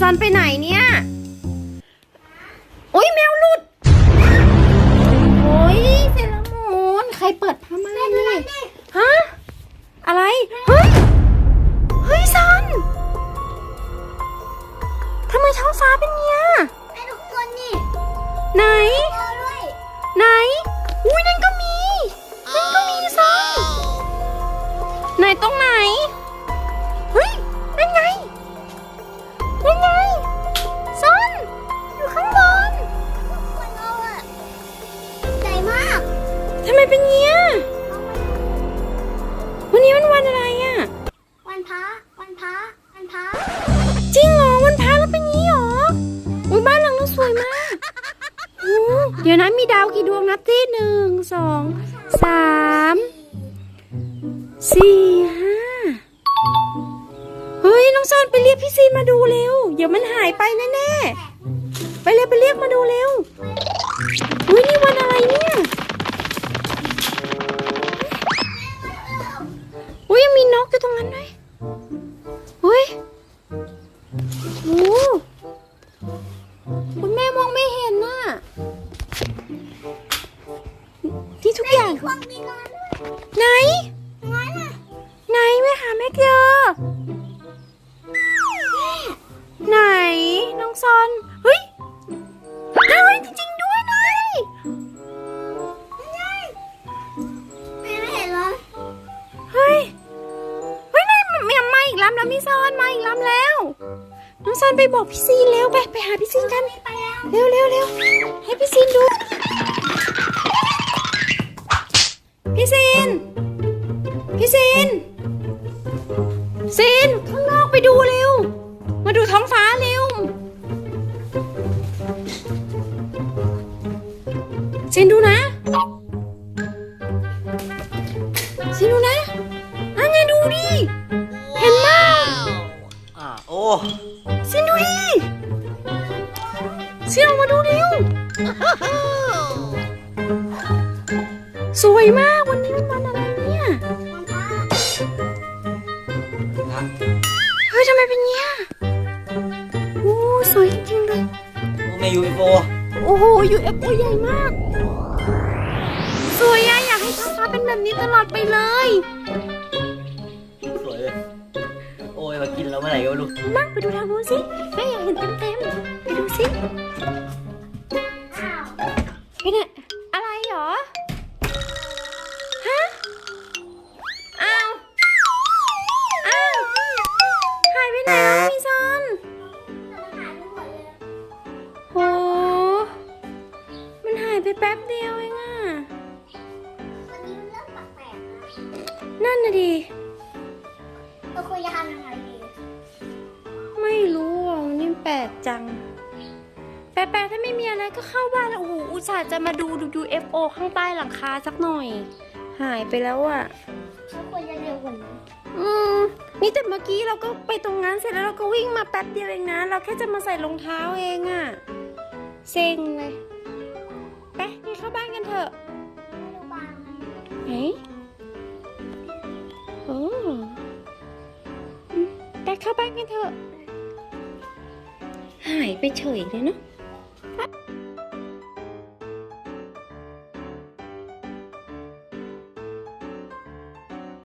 ซอนไปไหนเนี่ยโอ้ยแมวหลุด โอ้ยเซรามูนใครเปิดผ้าม่านนี่ฮะ อะไร เฮ้ย เฮ้ยซันทำไมท้องฟ้าเป็นเงี้ยไอ้ทุกคนนี่ ไหนเจอด้วยไหน อุ้ยนั่นก็มี นั่นก็มีซันไหนตรงไหน ทำไมเป็นเงี้ย วันนี้มันวันอะไรอะวันพระวันพระวันพระจริงเหรอ วันพระแล้วเป็นงี้เหรออุ้ยบ้านหลังเราสวยมากโอ้เดี๋ยวนะมีดาวกี่ดวงนับที่หนึ่งสองสามสี่ห้าเฮ้ยน้องซอนไปเรียกพี่ซีนมาดูเร็ว เดี๋ยวมันหายไปแน่ๆไปเร็วไปเรีย กอยู่ตรงนั้นด้วยอุ้ยโอ้คุณแม่มองไม่เห็นน่ะ ที่ทุกอย่างพวกมีนอนไหน ไหนไม่หาไม่เจอไหน น้องซอนำแล้วพี่ซอนมาอีกลำแล้ว น้องซอนไปบอกพี่ซีนเร็วไปไปหาพี่ซีนกันเร็วเร็วเร็วให้พี่ซีนดู พี่ซีน พี่ซีน ซีนข้างนอกไปดูเร็ว มาดูท้องฟ้าเร็ว ซีนดูนะ อ่าโอ้ซีนดูดิซีนออกมาดูเร็วสวยมากวันนี้เป็นวันอะไรเนี่ยวันพระนะเฮ้ยทำไมเป็นเงี้ยโอ้สวยจริงๆเลยโอ้เมยูเอฟโอโอ้โหยูเอฟโอใหญ่มากสวยอะอยากให้ท้องฟ้าเป็นแบบนี้ตลอดไปเลย มากินแล้วเมื่อไหร่ก็ไม่รู้นั่งไปดูทางนู้นสิแม่อยากเห็นเต็มๆไปดูสิอ้าวไปไหนอะไรหรอฮะอ้าวอ้าวหายไปไหนแล้วพี่ซอนหายไปหมดเลยโหมันหายไปแป๊บเดียวเองอะวันนี้มันเริ่มแปลกๆนะนั่นน่ะดิเราควรจะทำยังไงดีไม่ รู้อะวันนี่แปลกจัง แปลกๆถ้าไม่มีอะไรก็เข้าบ้านแล้วโอ้โหอุตส่าห์จะมาดูดู UFO ข้างใต้หลังคาสักหน่อย หายไปแล้วอะเราควรจะเร็วกว่านี้อืมนี่แต่เมื่อกี้เราก็ไปตรงนั้นเสร็จแล้วเราก็วิ่งมาแป๊บเดียวเองนะ เราแค่จะมาใส่รองเท้าเองอะเซ็งเลยไปนี่เข้าบ้านกันเถอะไม่รู้บ้างไหมไหนโอ้อืมไปเข้าบ้านกันเถอะหายไปเฉยเลยเนาะ